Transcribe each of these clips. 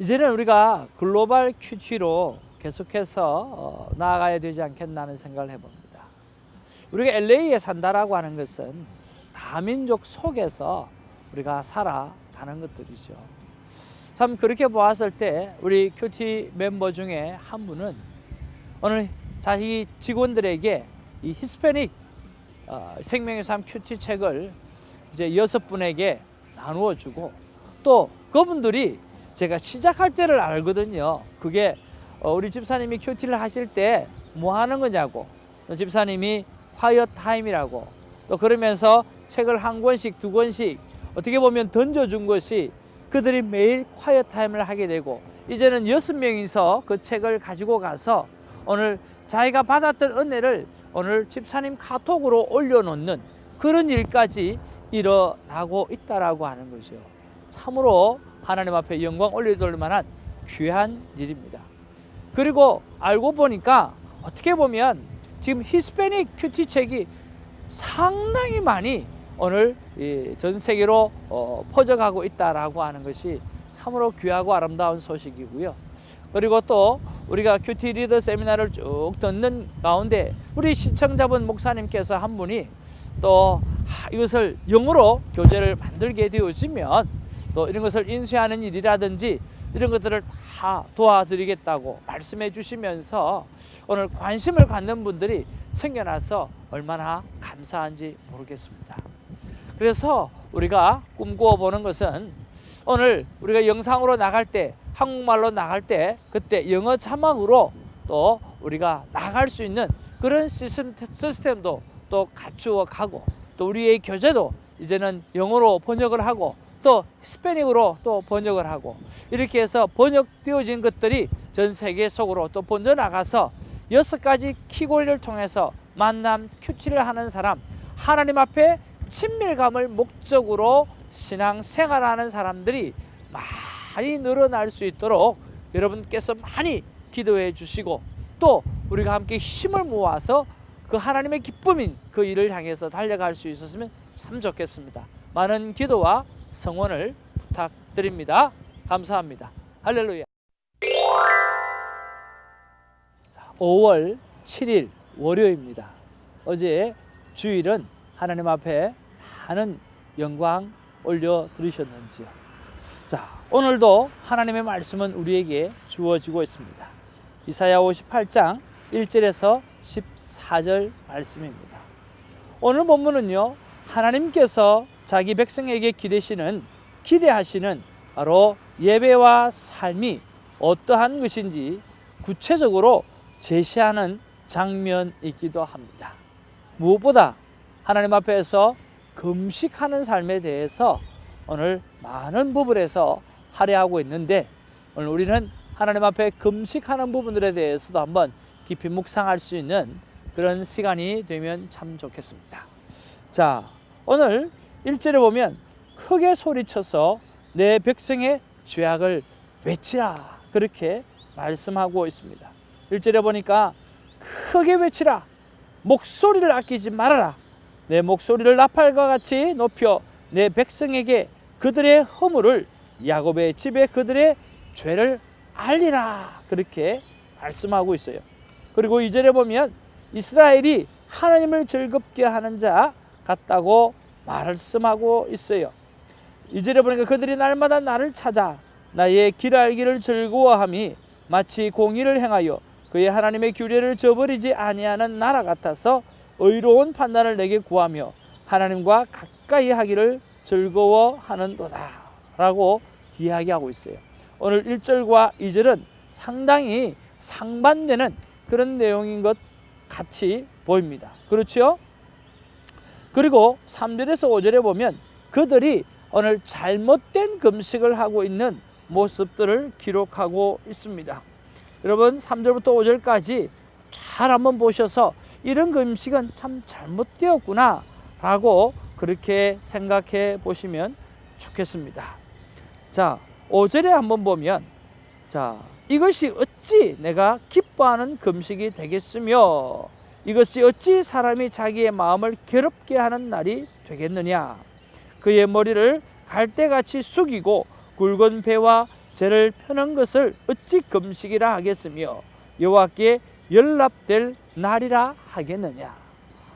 이제는 우리가 글로벌 큐티로 계속해서 어, 나아가야 되지 않겠나 하는 생각을 해봅니다. 우리가 LA에 산다라고 하는 것은 다민족 속에서 우리가 살아가는 것들이죠. 참 그렇게 보았을 때 우리 큐티 멤버 중에 한 분은 오늘 자기 직원들에게 이 히스패닉 어, 생명의 삶 큐티 책을 이제 여섯 분에게 나누어 주고 또 그분들이 제가 시작할 때를 알거든요. 그게 어, 우리 집사님이 큐티를 하실 때 뭐 하는 거냐고 또 집사님이 화이어 타임이라고 또 그러면서 책을 한 권씩 두 권씩 어떻게 보면 던져준 것이 그들이 매일 콰이어 타임을 하게 되고 이제는 여섯 명이서 그 책을 가지고 가서 오늘 자기가 받았던 은혜를 오늘 집사님 카톡으로 올려놓는 그런 일까지 일어나고 있다라고 하는 거죠. 참으로 하나님 앞에 영광 올려둘 만한 귀한 일입니다. 그리고 알고 보니까 어떻게 보면 지금 히스패닉 큐티 책이 상당히 많이 오늘 이전 세계로 어, 퍼져가고 있다라고 하는 것이 참으로 귀하고 아름다운 소식이고요. 그리고 또 우리가 큐티 리더 세미나를 쭉 듣는 가운데 우리 시청자분 목사님께서 한 분이 또 하, 이것을 영어로 교재를 만들게 되어지면 또 이런 것을 인쇄하는 일이라든지 이런 것들을 다 도와드리겠다고 말씀해 주시면서 오늘 관심을 갖는 분들이 생겨나서 얼마나 감사한지 모르겠습니다. 그래서 우리가 꿈꾸어 보는 것은 오늘 우리가 영상으로 나갈 때 한국말로 나갈 때 그때 영어 자막으로 또 우리가 나갈 수 있는 그런 시스템, 시스템도 또 갖추어 가고 또 우리의 교재도 이제는 영어로 번역을 하고 또 히스패닉으로 또 번역을 하고 이렇게 해서 번역되어진 것들이 전 세계 속으로 또 번져 나가서 여섯 가지 키고리를 통해서 만남 큐티를 하는 사람 하나님 앞에 친밀감을 목적으로 신앙 생활하는 사람들이 많이 늘어날 수 있도록 여러분께서 많이 기도해 주시고 또 우리가 함께 힘을 모아서 그 하나님의 기쁨인 그 일을 향해서 달려갈 수 있었으면 참 좋겠습니다. 많은 기도와 성원을 부탁드립니다. 감사합니다. 할렐루야. 5월 7일 월요일입니다. 어제 주일은 하나님 앞에 많은 영광 올려 드리셨는지요. 자, 오늘도 하나님의 말씀은 우리에게 주어지고 있습니다. 이사야 58장 1절에서 14절 말씀입니다. 오늘 본문은요. 하나님께서 자기 백성에게 기대시는 기대하시는 바로 예배와 삶이 어떠한 것인지 구체적으로 제시하는 장면이기도 합니다. 무엇보다 하나님 앞에서 금식하는 삶에 대해서 오늘 많은 부분에서 할애하고 있는데 오늘 우리는 하나님 앞에 금식하는 부분들에 대해서도 한번 깊이 묵상할 수 있는 그런 시간이 되면 참 좋겠습니다. 자, 오늘 1절에 보면 크게 소리쳐서 내 백성의 죄악을 외치라 그렇게 말씀하고 있습니다. 1절에 보니까 크게 외치라 목소리를 아끼지 말아라 내 목소리를 나팔과 같이 높여 내 백성에게 그들의 허물을 야곱의 집에 그들의 죄를 알리라 그렇게 말씀하고 있어요. 그리고 이절에 보면 이스라엘이 하나님을 즐겁게 하는 자 같다고 말씀하고 있어요. 이절에 보니까 그들이 날마다 나를 찾아 나의 길 알기를 즐거워함이 마치 공의를 행하여 그의 하나님의 규례를 저버리지 아니하는 나라 같아서 의로운 판단을 내게 구하며 하나님과 가까이 하기를 즐거워하는도다 라고 이야기하고 있어요. 오늘 1절과 2절은 상당히 상반되는 그런 내용인 것 같이 보입니다. 그렇죠? 그리고 3절에서 5절에 보면 그들이 오늘 잘못된 금식을 하고 있는 모습들을 기록하고 있습니다. 여러분 3절부터 5절까지 잘 한번 보셔서 이런 금식은 참 잘못되었구나 라고 그렇게 생각해 보시면 좋겠습니다. 자, 5절에 한번 보면 자, 이것이 어찌 내가 기뻐하는 금식이 되겠으며 이것이 어찌 사람이 자기의 마음을 괴롭게 하는 날이 되겠느냐 그의 머리를 갈대같이 숙이고 굵은 배와 죄를 펴는 것을 어찌 금식이라 하겠으며 여호와께 연락될 날이라 하겠느냐.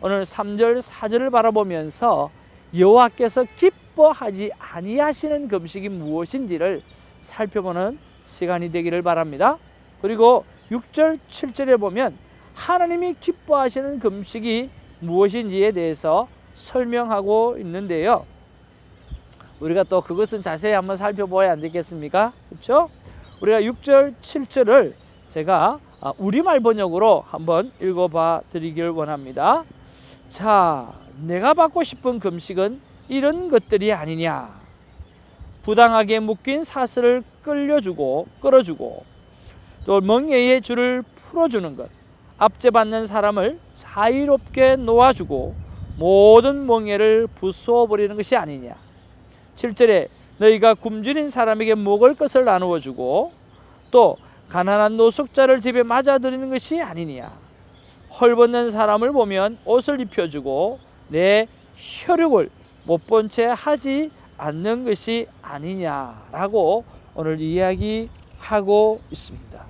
오늘 3절 4절을 바라보면서 여호와께서 기뻐하지 아니하시는 금식이 무엇인지를 살펴보는 시간이 되기를 바랍니다. 그리고 6절 7절에 보면 하나님이 기뻐하시는 금식이 무엇인지에 대해서 설명하고 있는데요. 우리가 또 그것은 자세히 한번 살펴봐야 안 되겠습니까? 그렇죠? 우리가 6절, 7절을 제가 아, 우리말 번역으로 한번 읽어봐 드리길 원합니다. 자, 내가 받고 싶은 금식은 이런 것들이 아니냐. 부당하게 묶인 사슬을 끌려주고 끌어주고 또 멍에의 줄을 풀어주는 것. 압제받는 사람을 자유롭게 놓아주고 모든 멍에를 부수어 버리는 것이 아니냐. 7절에 너희가 굶주린 사람에게 먹을 것을 나누어 주고 또 가난한 노숙자를 집에 맞아들이는 것이 아니냐. 헐벗는 사람을 보면 옷을 입혀주고 내 혈육을 못 본 채 하지 않는 것이 아니냐라고 오늘 이야기하고 있습니다.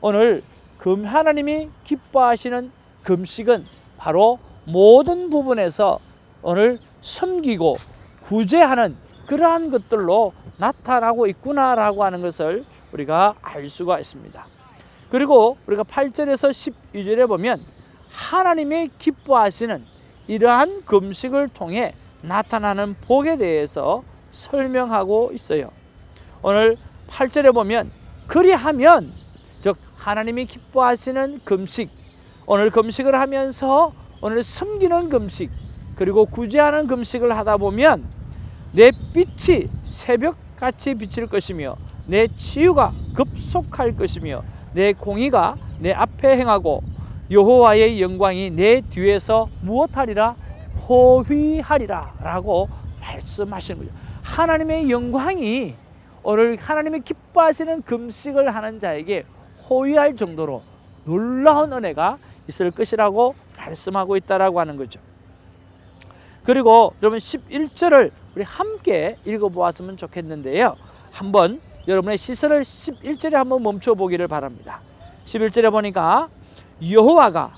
오늘 금 하나님이 기뻐하시는 금식은 바로 모든 부분에서 오늘 섬기고 구제하는 그러한 것들로 나타나고 있구나라고 하는 것을 우리가 알 수가 있습니다. 그리고 우리가 8절에서 12절에 보면 하나님이 기뻐하시는 이러한 금식을 통해 나타나는 복에 대해서 설명하고 있어요. 오늘 8절에 보면 그리하면 즉 하나님이 기뻐하시는 금식 오늘 금식을 하면서 오늘 숨기는 금식 그리고 구제하는 금식을 하다 보면 내 빛이 새벽같이 비칠 것이며 내 치유가 급속할 것이며 내 공의가 내 앞에 행하고 여호와의 영광이 내 뒤에서 무엇하리라? 호휘하리라 라고 말씀하시는 거죠. 하나님의 영광이 오늘 하나님이 기뻐하시는 금식을 하는 자에게 호위할 정도로 놀라운 은혜가 있을 것이라고 말씀하고 있다라고 하는 거죠. 그리고 여러분 11절을 우리 함께 읽어보았으면 좋겠는데요. 한번 여러분의 시선을 11절에 한번 멈춰 보기를 바랍니다. 11절에 보니까 여호와가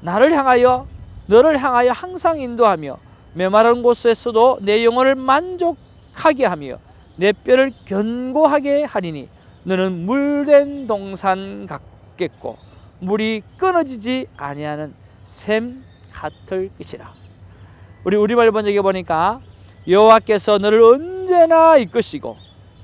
나를 향하여 너를 향하여 항상 인도하며 메마른 곳에서도 내 영혼을 만족하게 하며 내 뼈를 견고하게 하리니 너는 물된 동산 같겠고 물이 끊어지지 아니하는 샘 같을 것이라. 우리 우리말 번역에 보니까 여호와께서 너를 언제나 이끄시고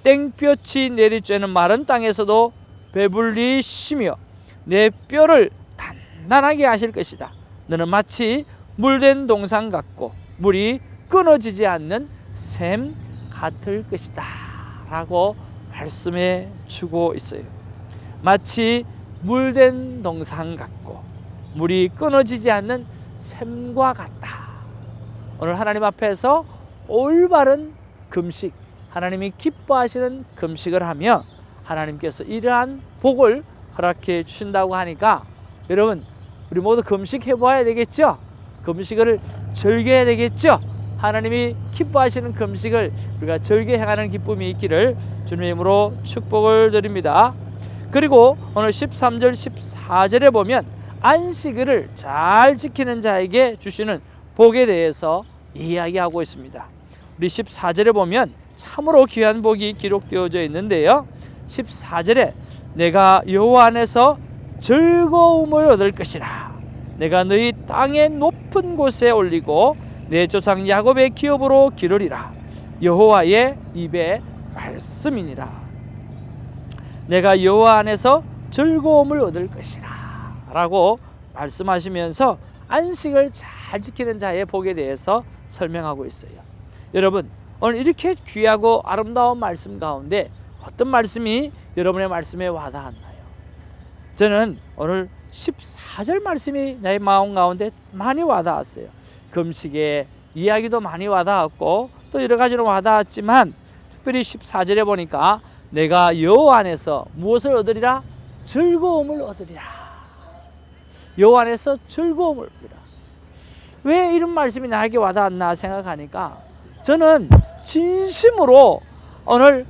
땡볕이 내리쬐는 마른 땅에서도 배불리시며 내 뼈를 단단하게 하실 것이다. 너는 마치 물된 동산 같고 물이 끊어지지 않는 샘 같을 것이다. 라고 말씀해 주고 있어요. 마치 물된 동산 같고 물이 끊어지지 않는 샘과 같다. 오늘 하나님 앞에서 올바른 금식, 하나님이 기뻐하시는 금식을 하며 하나님께서 이러한 복을 허락해 주신다고 하니까 여러분 우리 모두 금식해 봐야 되겠죠? 금식을 즐겨야 되겠죠? 하나님이 기뻐하시는 금식을 우리가 즐겨 행하는 기쁨이 있기를 주님의 이름으로 축복을 드립니다. 그리고 오늘 13절 14절에 보면 안식일을 잘 지키는 자에게 주시는 복에 대해서 이야기하고 있습니다. 우리 14절에 보면 참으로 귀한 복이 기록되어져 있는데요. 14절에 내가 여호와 안에서 즐거움을 얻을 것이라. 내가 너희 땅의 높은 곳에 올리고 내 조상 야곱의 기업으로 기르리라. 여호와의 입의 말씀이니라. 내가 여호와 안에서 즐거움을 얻을 것이라 라고 말씀하시면서 안식을 잘 지키는 자의 복에 대해서 설명하고 있어요. 여러분, 오늘 이렇게 귀하고 아름다운 말씀 가운데 어떤 말씀이 여러분의 말씀에 와닿았나요? 저는 오늘 14절 말씀이 내 마음 가운데 많이 와닿았어요. 금식의 이야기도 많이 와닿았고 또 여러 가지로 와닿았지만 특별히 14절에 보니까 내가 여호와 안에서 무엇을 얻으리라? 즐거움을 얻으리라. 여호와 안에서 즐거움을 얻으리라. 왜 이런 말씀이 나에게 와닿았나 생각하니까 저는 진심으로 오늘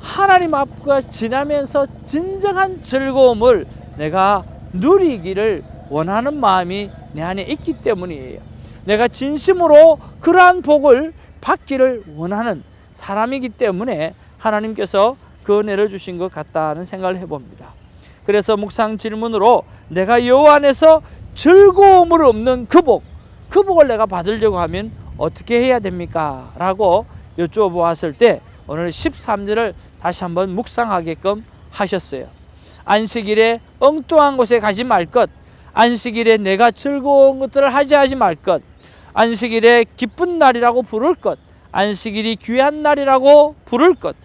하나님 앞과 지나면서 진정한 즐거움을 내가 누리기를 원하는 마음이 내 안에 있기 때문이에요. 내가 진심으로 그러한 복을 받기를 원하는 사람이기 때문에 하나님께서 그 은혜를 주신 것 같다는 생각을 해봅니다. 그래서 묵상 질문으로 내가 여호와 안에서 즐거움을 없는 그 복, 그 복을 내가 받으려고 하면 어떻게 해야 됩니까? 라고 여쭈어보았을 때 오늘 13절을 다시 한번 묵상하게끔 하셨어요. 안식일에 엉뚱한 곳에 가지 말 것, 안식일에 내가 즐거운 것들을 하지 하지 말 것, 안식일에 기쁜 날이라고 부를 것, 안식일이 귀한 날이라고 부를 것,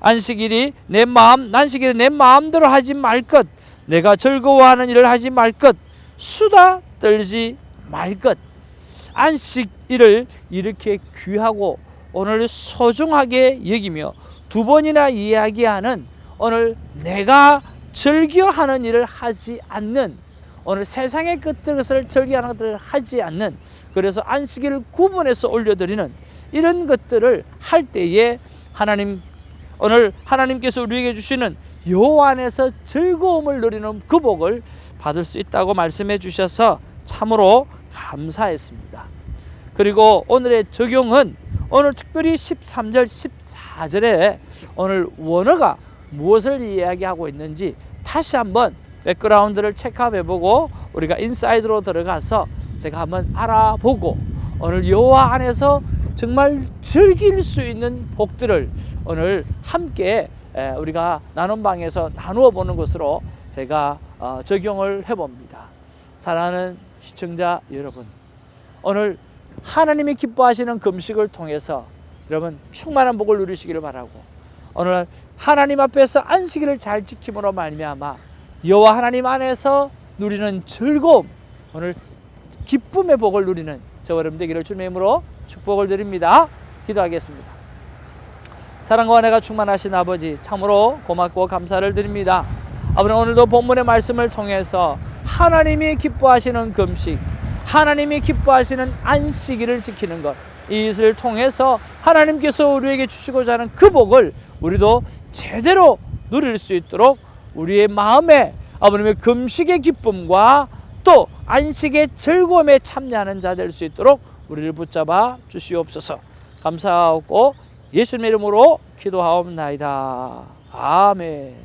안식일이 내 마음, 안식일에 내 마음대로 하지 말 것, 내가 즐거워하는 일을 하지 말 것, 수다 떨지 말 것. 안식일을 이렇게 귀하고 오늘 소중하게 여기며 두 번이나 이야기하는 오늘 내가 즐겨하는 일을 하지 않는 오늘 세상의 것들을 즐겨하는 것들을 하지 않는 그래서 안식일을 구분해서 올려드리는 이런 것들을 할 때에 하나님 오늘 하나님께서 우리에게 주시는 요 안에서 즐거움을 누리는 그 복을 받을 수 있다고 말씀해 주셔서 참으로 감사했습니다. 그리고 오늘의 적용은 오늘 특별히 13절 14절에 오늘 원어가 무엇을 이야기하고 있는지 다시 한번 백그라운드를 체크해 보고 우리가 인사이드로 들어가서 제가 한번 알아보고 오늘 여호와 안에서 정말 즐길 수 있는 복들을 오늘 함께 에, 우리가 나눔 방에서 나누어 보는 것으로 제가 어, 적용을 해봅니다. 사랑하는 시청자 여러분, 오늘 하나님이 기뻐하시는 금식을 통해서 여러분 충만한 복을 누리시기를 바라고 오늘 하나님 앞에서 안식일을 잘 지킴으로 말미암아 여호와 하나님 안에서 누리는 즐거움 오늘 기쁨의 복을 누리는 저와 여러분 되기를 주님의 이름으로 축복을 드립니다. 기도하겠습니다. 사랑과 은혜가 충만하신 아버지 참으로 고맙고 감사를 드립니다. 아버지 오늘도 본문의 말씀을 통해서 하나님이 기뻐하시는 금식 하나님이 기뻐하시는 안식일을 지키는 것 이것을 통해서 하나님께서 우리에게 주시고자 하는 그 복을 우리도 제대로 누릴 수 있도록 우리의 마음에 아버님의 금식의 기쁨과 또 안식의 즐거움에 참여하는 자 될 수 있도록 우리를 붙잡아 주시옵소서. 감사하고 예수님의 이름으로 기도하옵나이다. 아멘